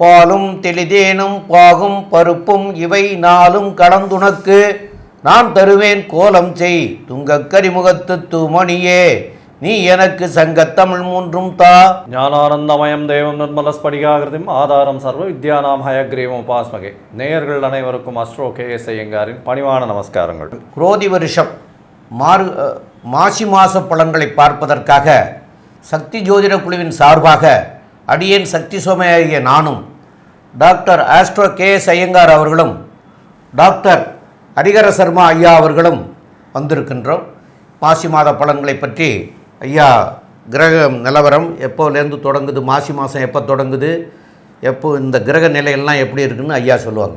பாலும் தெளிதேனும் பாகும் பருப்பும் இவை நாளும் கலந்துனக்கு நான் தருவேன் கோலம் செய் துங்கக் கரிமுகத்து தூமணியே. நீ எனக்கு சங்கத்தமிழ் மூன்றும் தா. ஞானானந்தமயம் தேவம் நிர்மலஸ்படிகாகிருதிம் ஆதாரம் சர்வ வித்யானாம் ஹயக்ரீவம் உபாஸ்மகே. நேயர்கள் அனைவருக்கும் அஸ்ட்ரோ கே எஸ் ஐயங்காரின் பணிவான நமஸ்காரங்கள். குரோதி வருஷம் மாறு மாசி மாச பலன்களை பார்ப்பதற்காக சக்தி ஜோதிட குழுவின் சார்பாக அடியேன் சக்தி சோமையாகிய நானும் doctor astro K S Iyengar அவர்களும் டாக்டர் ஹரிகர சர்மா ஐயா அவர்களும் வந்திருக்கின்றோம். மாசி மாத பலன்களை பற்றி ஐயா கிரக நிலவரம் எப்போலேருந்து தொடங்குது மாசி மாதம் எப்போ தொடங்குது எப்போ இந்த கிரக நிலையெல்லாம் எப்படி இருக்குன்னு ஐயா சொல்லுவாங்க.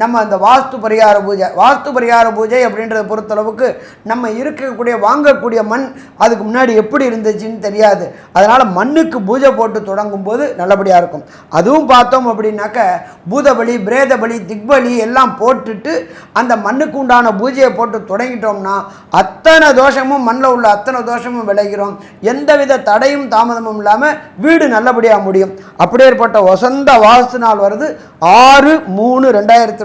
நம்ம அந்த வாஸ்து பரிகார பூஜை வாஸ்து பரிகார பூஜை அப்படின்றத பொறுத்தளவுக்கு நம்ம இருக்கக்கூடிய வாங்கக்கூடிய மண் அதுக்கு முன்னாடி எப்படி இருந்துச்சுன்னு தெரியாது. அதனால் மண்ணுக்கு பூஜை போட்டு தொடங்கும் போது நல்லபடியாக இருக்கும். அதுவும் பார்த்தோம் அப்படின்னாக்க பூதபலி பிரேதபலி திக்பலி எல்லாம் போட்டுட்டு அந்த மண்ணுக்கு உண்டான பூஜையை போட்டு தொடங்கிட்டோம்னா அத்தனை தோஷமும் மண்ணில் உள்ள அத்தனை தோஷமும் விளைகிறோம். எந்தவித தடையும் தாமதமும் இல்லாமல் வீடு நல்லபடியாக முடியும். அப்படியேற்பட்ட வசந்த வாஸ்து நாள் வருது. ஆறு மூணு ரெண்டாயிரத்தி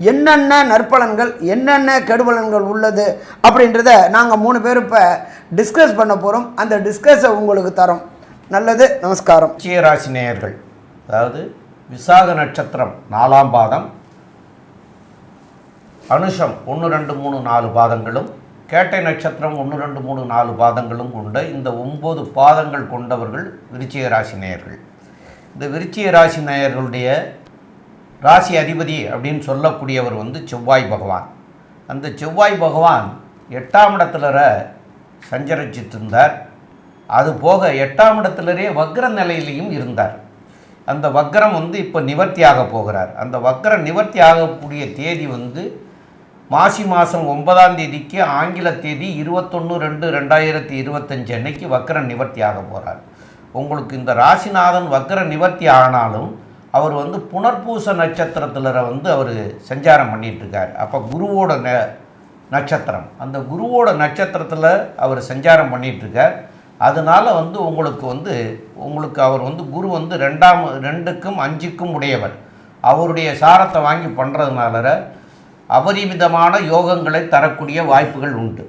என்னென்ன நற்பலன்கள் என்னென்ன கெடுபலன்கள் உள்ளது அப்படின்றத நாங்கள் மூணு பேர் இப்போ டிஸ்கஸ் பண்ண போகிறோம் அந்த டிஸ்கஸை உங்களுக்கு தரோம். நல்லது நமஸ்காரம். சீராசி நேயர்கள் அதாவது விசாக நட்சத்திரம் நாலாம் பாதம் அனுஷம் ஒன்று ரெண்டு மூணு நாலு பாதங்களும் கேட்டை நட்சத்திரம் ஒன்று ரெண்டு மூணு நாலு பாதங்களும் கொண்ட இந்த ஒம்பது பாதங்கள் கொண்டவர்கள் விருச்சிக ராசி நேயர்கள். இந்த விருச்சிக ராசி நேயர்களுடைய ராசி அதிபதி அப்படின்னு சொல்லக்கூடியவர் வந்து செவ்வாய் பகவான். அந்த செவ்வாய் பகவான் எட்டாம் இடத்துல சஞ்சரிச்சிட்டு இருந்தார் அது போக எட்டாம் இடத்துலரே வக்ர நிலையிலையும் இருந்தார். அந்த வக்ரம் வந்து இப்போ நிவர்த்தி ஆக போகிறார். அந்த வக்ர நிவர்த்தி ஆகக்கூடிய தேதி வந்து மாசி மாதம் ஒன்பதாம் தேதிக்கு ஆங்கில தேதி இருபத்தொன்று ரெண்டு ரெண்டாயிரத்தி இருபத்தஞ்சு அன்னைக்கு வக்ர நிவர்த்தி ஆக போகிறார் உங்களுக்கு இந்த ராசிநாதன் வக்ர நிவர்த்தி ஆனாலும் அவர் வந்து புனர்பூச நட்சத்திரத்தில் வந்து அவர் சஞ்சாரம் பண்ணிகிட்ருக்கார் அப்போ குருவோட ந நட்சத்திரம். அந்த குருவோட நட்சத்திரத்தில் அவர் சஞ்சாரம் பண்ணிகிட்ருக்கார் அதனால் அதனால வந்து உங்களுக்கு வந்து உங்களுக்கு அவர் வந்து குரு வந்து ரெண்டாம் ரெண்டுக்கும் அஞ்சுக்கும் உடையவர். அவருடைய சாரத்தை வாங்கி பண்ணுறதுனால அபரிமிதமான யோகங்களை தரக்கூடிய வாய்ப்புகள் உண்டு.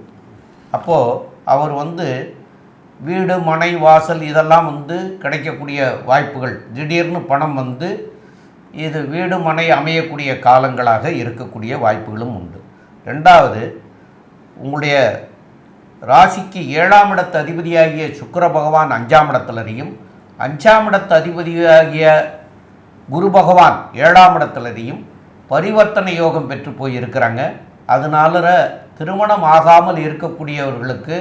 அப்போது அவர் வந்து வீடு மனை வாசல் இதெல்லாம் வந்து கிடைக்கக்கூடிய வாய்ப்புகள். திடீர்னு பணம் வந்து இது வீடு மனை அமையக்கூடிய காலங்களாக இருக்கக்கூடிய வாய்ப்புகளும் உண்டு. ரெண்டாவது உங்களுடைய ராசிக்கு ஏழாம் இடத்து அதிபதியாகிய சுக்கிர பகவான் அஞ்சாம் இடத்துலரையும் அஞ்சாம் இடத்து அதிபதியாகிய குரு பகவான் ஏழாம் இடத்துலரையும் பரிவர்த்தனை யோகம் பெற்று போய் இருக்கிறாங்க அதனால திருமணம் ஆகாமல் இருக்கக்கூடியவர்களுக்கு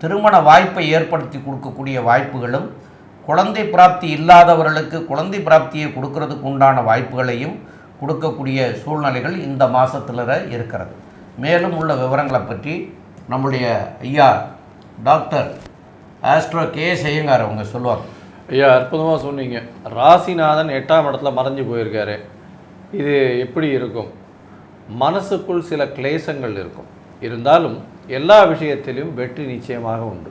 திருமண வாய்ப்பை ஏற்படுத்தி கொடுக்கக்கூடிய வாய்ப்புகளும் குழந்தை பிராப்தி இல்லாதவர்களுக்கு குழந்தை பிராப்தியை கொடுக்கறதுக்கு உண்டான வாய்ப்புகளையும் கொடுக்கக்கூடிய சூழ்நிலைகள் இந்த மாதத்தில் இருக்கிறது. மேலும் உள்ள விவரங்களை பற்றி நம்முடைய ஐயா டாக்டர் ஆஸ்ட்ரோ கே செய்யுங்கார் அவங்க சொல்லுவாங்க. ஐயா அற்புதமாக சொன்னீங்க. ராசிநாதன் எட்டாம் இடத்துல மறைஞ்சு போயிருக்காரு. இது எப்படி இருக்கும்? மனசுக்குள் சில கிளேசங்கள் இருக்கும். இருந்தாலும் எல்லா விஷயத்திலும் வெற்றி நிச்சயமாக உண்டு.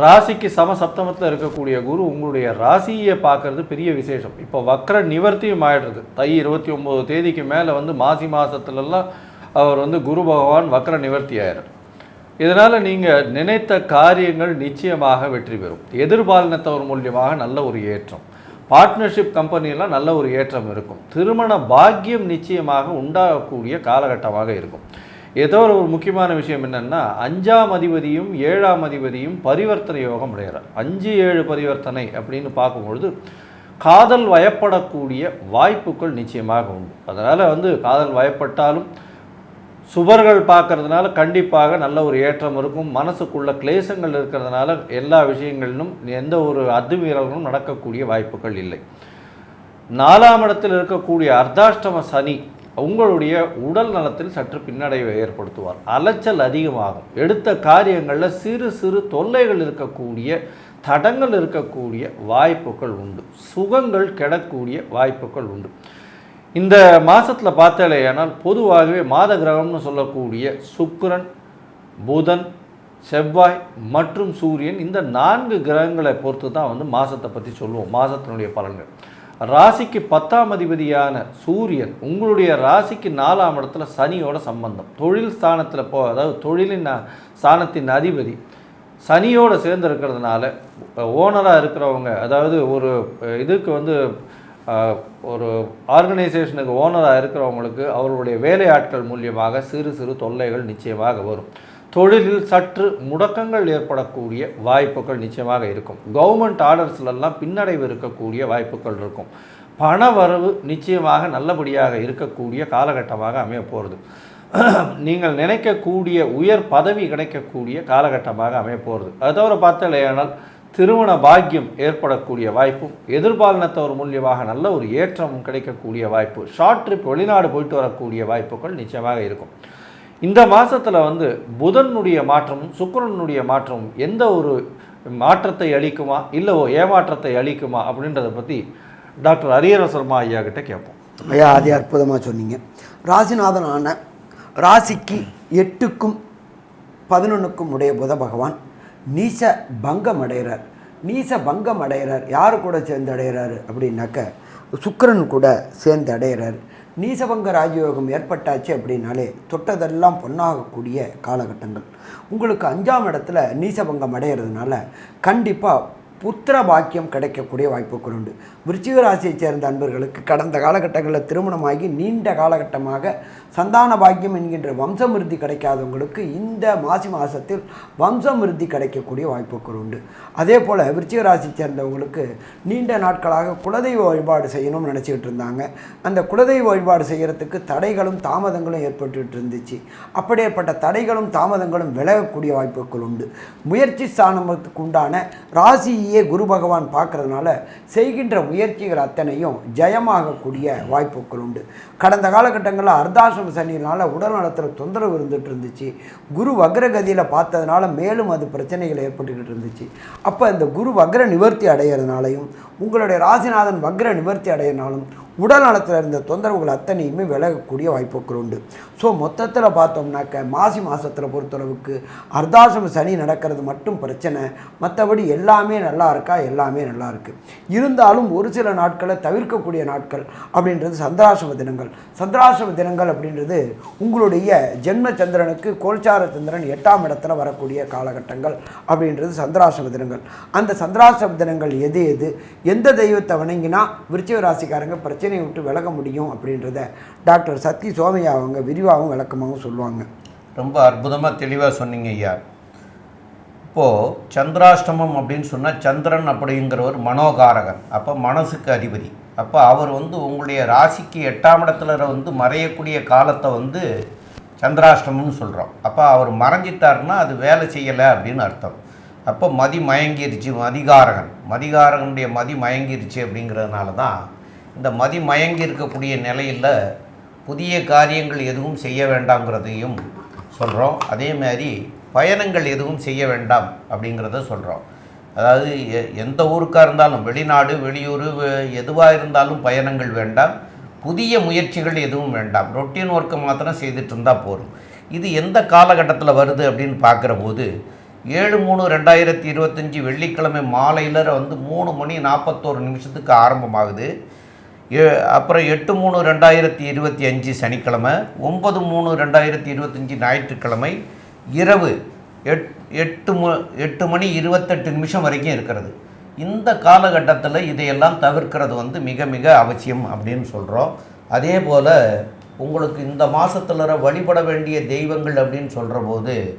ராசிக்கு சம சப்தமத்தில் இருக்கக்கூடிய குரு உங்களுடைய ராசியை பார்க்கறது பெரிய விசேஷம். இப்போ வக்ர நிவர்த்தியும் ஆயிடுறது. தை இருபத்தி ஒம்பது தேதிக்கு மேலே வந்து மாசி மாதத்துலலாம் அவர் வந்து குரு பகவான் வக்ர நிவர்த்தி ஆயிடும் இதனால் நீங்கள் நினைத்த காரியங்கள் நிச்சயமாக வெற்றி பெறும். எதிர்பாலினத்தவர் மூலியமாக நல்ல ஒரு ஏற்றம். பார்ட்னர்ஷிப் கம்பெனியெல்லாம் நல்ல ஒரு ஏற்றம் இருக்கும். திருமண பாக்கியம் நிச்சயமாக உண்டாகக்கூடிய காலகட்டமாக இருக்கும். ஏதோ ஒரு முக்கியமான விஷயம் என்னென்னா அஞ்சாம் அதிபதியும் ஏழாம் அதிபதியும் பரிவர்த்தனை யோகம் அடைகிறார். அஞ்சு ஏழு பரிவர்த்தனை அப்படின்னு பார்க்கும்பொழுது காதல் வயப்படக்கூடிய வாய்ப்புகள் நிச்சயமாக உண்டு. அதனால் வந்து காதல் வயப்பட்டாலும் சுவர்கள் பார்க்கறதுனால கண்டிப்பாக நல்ல ஒரு ஏற்றம் இருக்கும். மனசுக்குள்ள கிளேசங்கள் இருக்கிறதுனால எல்லா விஷயங்களிலும் எந்த ஒரு அத்துமீறல்களும் நடக்கக்கூடிய வாய்ப்புகள் இல்லை. நாலாம் இடத்தில் இருக்கக்கூடிய அர்த்தாஷ்டம சனி உங்களுடைய உடல் நலத்தில் சற்று பின்னடைவை ஏற்படுத்துவார். அலைச்சல் அதிகமாகும். எடுத்த காரியங்களில் சிறு சிறு தொல்லைகள் இருக்கக்கூடிய தடங்கள் இருக்கக்கூடிய வாய்ப்புகள் உண்டு. சுகங்கள் கெடக்கூடிய வாய்ப்புகள் உண்டு. இந்த மாதத்தில் பார்த்தாலேயானால் பொதுவாகவே மாத கிரகம்னு சொல்லக்கூடிய சுக்கிரன் புதன் செவ்வாய் மற்றும் சூரியன் இந்த நான்கு கிரகங்களை பொறுத்து தான் வந்து மாதத்தை பற்றி சொல்லுவோம். மாதத்தினுடைய பலன்கள். ராசிக்கு பத்தாம் அதிபதியான சூரியன் உங்களுடைய ராசிக்கு நாலாம் இடத்துல சனியோட சம்பந்தம். தொழில் ஸ்தானத்தில் போ அதாவது தொழிலின் ஸ்தானத்தின் அதிபதி. சனியோடு சேர்ந்து இருக்கிறதுனால ஓனராக இருக்கிறவங்க அதாவது ஒரு இதுக்கு வந்து ஒரு ஆர்கனைசேஷனுக்கு ஓனராக இருக்கிறவங்களுக்கு அவர்களுடைய வேலையாட்கள் மூலியமாக சிறு சிறு தொல்லைகள் நிச்சயமாக வரும். தொழிலில் சற்று முடக்கங்கள் ஏற்படக்கூடிய வாய்ப்புகள் நிச்சயமாக இருக்கும். கவர்மெண்ட் ஆர்டர்ஸ்லெல்லாம் பின்னடைவு இருக்கக்கூடிய வாய்ப்புகள் இருக்கும். பண வரவு நிச்சயமாக நல்லபடியாக இருக்கக்கூடிய காலகட்டமாக அமைய போகிறது நீங்கள் நினைக்கக்கூடிய உயர் பதவி கிடைக்கக்கூடிய காலகட்டமாக அமைய போகிறது அது தவிர பார்த்தாலேயானால் திருமண பாக்கியம் ஏற்படக்கூடிய வாய்ப்பும் எதிர்பாலினத்தவர் மூலியமாக நல்ல ஒரு ஏற்றமும் கிடைக்கக்கூடிய வாய்ப்பு ஷார்ட் ட்ரிப் வெளிநாடு போயிட்டு வரக்கூடிய வாய்ப்புகள் நிச்சயமாக இருக்கும். இந்த மாதத்தில் வந்து புதனுடைய மாற்றமும் சுக்கரனுடைய மாற்றமும் எந்த ஒரு மாற்றத்தை அளிக்குமா இல்லை ஏமாற்றத்தை அளிக்குமா அப்படின்றத பற்றி டாக்டர் ஹரியர சர்மா ஐயா கிட்ட கேட்போம். ஐயா அது அற்புதமாக சொன்னீங்க. ராசிநாதனான ராசிக்கு எட்டுக்கும் பதினொன்றுக்கும் உடைய புத பகவான் நீச பங்கம் அடைகிறார். நீச பங்கம் அடைகிறார். யார் கூட சேர்ந்து அடைகிறாரு அப்படின்னாக்க சுக்கரன் கூட சேர்ந்து அடைகிறார். நீசபங்க ராஜயோகம் ஏற்பட்டாச்சு அப்படின்னாலே தொட்டதெல்லாம் பொன்னாகக்கூடிய காலகட்டங்கள். உங்களுக்கு அஞ்சாம் இடத்துல நீசபங்கம் அடையிறதுனால கண்டிப்பாக புத்திர பாக்கியம் கிடைக்கக்கூடிய வாய்ப்புகள் உண்டு. விருச்சிக ராசியைச் சேர்ந்த அன்பர்களுக்கு கடந்த காலகட்டங்களில் திருமணமாகி நீண்ட காலகட்டமாக சந்தான பாக்கியம் என்கின்ற வம்சமிருத்தி கிடைக்காதவங்களுக்கு இந்த மாசி மாதத்தில் வம்சமிருத்தி கிடைக்கக்கூடிய வாய்ப்புகள் உண்டு. அதே போல் விருச்சிக ராசி சேர்ந்தவங்களுக்கு நீண்ட நாட்களாக குலதெய்வ வழிபாடு செய்யணும்னு நினச்சிக்கிட்டு இருந்தாங்க. அந்த குலதெய்வ வழிபாடு செய்கிறதுக்கு தடைகளும் தாமதங்களும் ஏற்பட்டுக்கிட்டு இருந்துச்சு. அப்படியேற்பட்ட தடைகளும் தாமதங்களும் விலகக்கூடிய வாய்ப்புகள் உண்டு. முயற்சி ஸ்தானத்துக்கு உண்டான ராசி ராசியே குரு பகவான் பார்க்கறதுனால செய்கின்ற முயற்சிகள் அத்தனையும் ஜயமாகக்கூடிய வாய்ப்புகள் உண்டு. கடந்த காலகட்டங்களில் அர்த்தாசிரம சனியினால் உடல் நலத்தில் தொந்தரவு இருந்துட்டு இருந்துச்சு. குரு வக்ரகதியில் பார்த்ததுனால மேலும் அது பிரச்சனைகள் ஏற்பட்டுக்கிட்டு இருந்துச்சு. அப்போ இந்த குரு வக்ர நிவர்த்தி அடைகிறதுனாலையும் உங்களுடைய ராசிநாதன் வக்ர நிவர்த்தி அடையினாலும் உடல் நலத்தில் இருந்த தொந்தரவுகள் அத்தனையுமே விலகக்கூடிய வாய்ப்புகள் உண்டு. ஸோ மொத்தத்தில் பார்த்தோம்னாக்க மாசி மாதத்தில் பொறுத்தளவுக்கு அர்த்தாசிரம சனி நடக்கிறது மட்டும் பிரச்சனை. மற்றபடி எல்லாமே நல்லா இருக்கா? எல்லாமே நல்லா இருக்குது இருந்தாலும் ஒரு சில நாட்களை தவிர்க்கக்கூடிய நாட்கள் அப்படின்றது சந்திராசிரம தினங்கள். சந்திராசிரம தினங்கள் அப்படின்றது உங்களுடைய ஜென்ம சந்திரனுக்கு கோல்சார சந்திரன் எட்டாம் இடத்துல வரக்கூடிய காலகட்டங்கள் அப்படின்றது சந்திராசிரம தினங்கள். அந்த சந்திராசிரம தினங்கள் எது எது? எந்த தெய்வத்தை வணங்கினா விருச்சிக ராசிக்காரங்க பிரச்சனையை விட்டு விலக முடியும் அப்படின்றத டாக்டர் சத்தி சோமையா அவங்க விரிவாகவும் விளக்கமாகவும் சொல்லுவாங்க. ரொம்ப அற்புதமாக தெளிவாக சொன்னீங்க ஐயா. இப்போது சந்திராஷ்டமம் அப்படின்னு சொன்னால் சந்திரன் அப்படிங்கிறவர் மனோகாரகன். அப்போ மனசுக்கு அதிபதி. அப்போ அவர் வந்து உங்களுடைய ராசிக்கு எட்டாம் இடத்துல வந்து மறையக்கூடிய காலத்தை வந்து சந்திராஷ்டமம்னு சொல்கிறோம் அப்போ அவர் மறைஞ்சிட்டாருன்னா அது வேலை செய்யலை அப்படின்னு அர்த்தம். அப்போ மதி மயங்கிருச்சு மதிகாரகன். மதிகாரகனுடைய மதி மயங்கிருச்சு அப்படிங்கிறதுனால தான் இந்த மதி மயங்கி இருக்கக்கூடிய நிலையில் புதிய காரியங்கள் எதுவும் செய்ய வேண்டாங்கிறதையும் சொல்கிறோம் அதே மாதிரி பயணங்கள் எதுவும் செய்ய வேண்டாம் அப்படிங்கிறத சொல்கிறோம் அதாவது எ- எந்த ஊருக்காக இருந்தாலும் வெளிநாடு வெளியூர் எதுவாக இருந்தாலும் பயணங்கள் வேண்டாம். புதிய முயற்சிகள் எதுவும் வேண்டாம். ரொட்டீன் ஒர்க்கை மாத்திரம் செய்துட்டு இருந்தால் போதும். இது எந்த காலகட்டத்தில் வருது அப்படின்னு பார்க்குற போது ஏழு மூணு ரெண்டாயிரத்தி இருபத்தஞ்சி வெள்ளிக்கிழமை மாலையில் வந்து மூணு மணி நாற்பத்தோரு நிமிஷத்துக்கு ஆரம்பமாகுது. ஏ- அப்புறம் எட்டு மூணு ரெண்டாயிரத்தி இருபத்தி அஞ்சு சனிக்கிழமை ஒன்பது மூணு ரெண்டாயிரத்தி இருபத்தஞ்சி ஞாயிற்றுக்கிழமை இரவு எட் எட்டு மு எட்டு மணி இருபத்தெட்டு நிமிஷம் வரைக்கும் இருக்கிறது. இந்த காலகட்டத்தில் இதையெல்லாம் தவிர்க்கிறது வந்து மிக மிக அவசியம் அப்படின்னு சொல்கிறோம் அதே போல் உங்களுக்கு இந்த மாதத்தில் வழிபட வேண்டிய தெய்வங்கள் அப்படின்னு சொல்கிற போது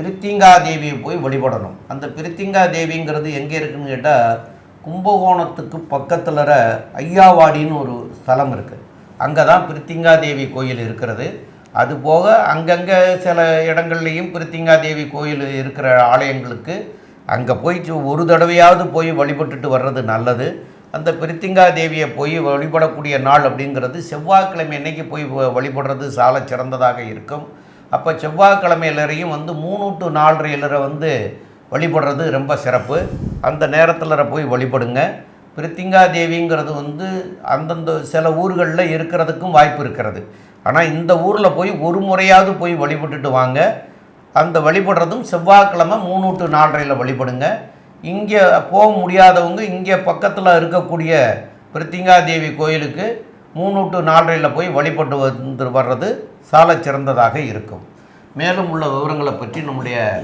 பிரித்திங்கா தேவியை போய் வழிபடணும். அந்த பிரித்திங்கா தேவிங்கிறது எங்கே இருக்குதுன்னு கேட்டால் கும்பகோணத்துக்கு பக்கத்தில் ஐயாவாடின்னு ஒரு ஸ்தலம் இருக்குது அங்கே தான் பிரித்திங்கா தேவி கோயில் இருக்கிறது. அது போக அங்கங்கே சில இடங்கள்லையும் பிரித்திங்கா தேவி கோயில் இருக்கிற ஆலயங்களுக்கு அங்கே போய் சு- ஒரு தடவையாவது போய் வழிபட்டுட்டு வர்றது நல்லது. அந்த பிரித்திங்கா தேவியை போய் வழிபடக்கூடிய நாள் அப்படிங்கிறது செவ்வாய்க்கிழமை என்றைக்கு போய் வழிபடுறது சால சிறந்ததாக இருக்கும். அப்போ செவ்வாய்க்கிழமையிலரையும் வந்து மூணு டு நாலரையிலரை வந்து வழிபடுறது ரொம்ப சிறப்பு. அந்த நேரத்தில் போய் வழிபடுங்க. பிரித்திங்கா தேவிங்கிறது வந்து அந்தந்த சில ஊர்களில் இருக்கிறதுக்கும் வாய்ப்பு இருக்கிறது. ஆனால் இந்த ஊரில் போய் ஒரு முறையாவது போய் வழிபட்டுட்டு வாங்க. அந்த வழிபடுறதும் செவ்வாய்க்கிழமை மூணு டு நாலரையில் வழிபடுங்க. இங்கே போக முடியாதவங்க இங்கே பக்கத்தில் இருக்கக்கூடிய பிரித்திங்கா தேவி கோயிலுக்கு மூணு டு நாலரையில் போய் வழிபட்டு வந்து வர்றது சால சிறந்ததாக இருக்கும். மேலும் உள்ள விவரங்களை பற்றி நம்முடைய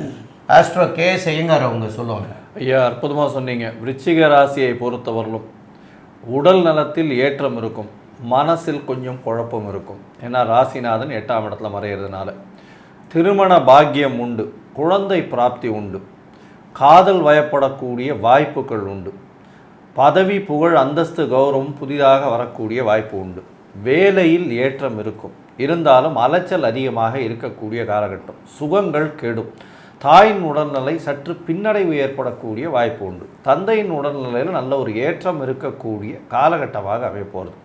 ஆஸ்ட்ரோ கே செய்யுங்கார் அவங்க சொல்லுவாங்க. ஐயா அற்புதமாக சொன்னீங்க. விருச்சிக ராசியை பொறுத்தவரையிலும் உடல் நலத்தில் ஏற்றம் இருக்கும். மனசில் கொஞ்சம் குழப்பம் இருக்கும். ஏன்னா ராசிநாதன் எட்டாம் இடத்துல மறையிறதுனால. திருமண பாக்கியம் உண்டு. குழந்தை பிராப்தி உண்டு. காதல் வயப்படக்கூடிய வாய்ப்புகள் உண்டு. பதவி புகழ் அந்தஸ்து கௌரவம் புதிதாக வரக்கூடிய வாய்ப்பு உண்டு. வேலையில் ஏற்றம் இருக்கும். இருந்தாலும் அலைச்சல் அதிகமாக இருக்கக்கூடிய காலகட்டம். சுகங்கள் கெடும். தாயின் உடல்நிலை சற்று பின்னடைவு ஏற்படக்கூடிய வாய்ப்பு உண்டு. தந்தையின் உடல்நிலையில் நல்ல ஒரு ஏற்றம் இருக்கக்கூடிய காலகட்டமாக அமைப்போகிறது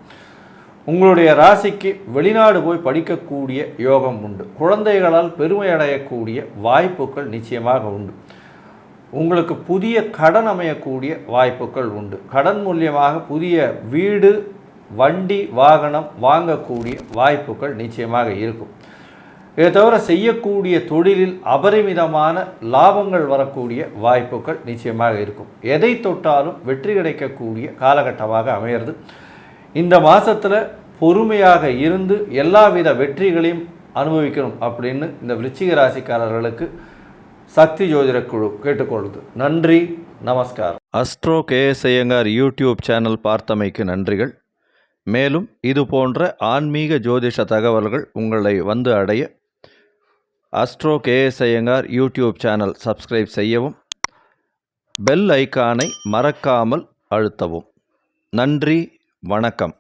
உங்களுடைய ராசிக்கு வெளிநாடு போய் படிக்கக்கூடிய யோகம் உண்டு. குழந்தைகளால் பெருமை அடையக்கூடிய வாய்ப்புகள் நிச்சயமாக உண்டு. உங்களுக்கு புதிய கடன் அமையக்கூடிய வாய்ப்புகள் உண்டு. கடன் மூலியமாக புதிய வீடு வண்டி வாகனம் வாங்கக்கூடிய வாய்ப்புகள் நிச்சயமாக இருக்கும். இதை தவிர செய்யக்கூடிய தொழிலில் அபரிமிதமான லாபங்கள் வரக்கூடிய வாய்ப்புகள் நிச்சயமாக இருக்கும். எதை தொட்டாலும் வெற்றி கிடைக்கக்கூடிய காலகட்டமாக அமையிறது. இந்த மாதத்தில் பொறுமையாக இருந்து எல்லாவித வெற்றிகளையும் அனுபவிக்கணும் அப்படின்னு இந்த விருச்சிக ராசிக்காரர்களுக்கு சக்தி ஜோதிட குழு கேட்டுக்கொள்வது நன்றி நமஸ்காரம். Astro KS Iyengar YouTube channel பார்த்தமைக்கு நன்றிகள். மேலும் இது போன்ற ஆன்மீக ஜோதிஷ தகவல்கள் உங்களை வந்து அடைய astro KS Iyengar YouTube channel subscribe செய்யவும் பெல் ஐக்கானை மறக்காமல் அழுத்தவும். நன்றி வணக்கம்.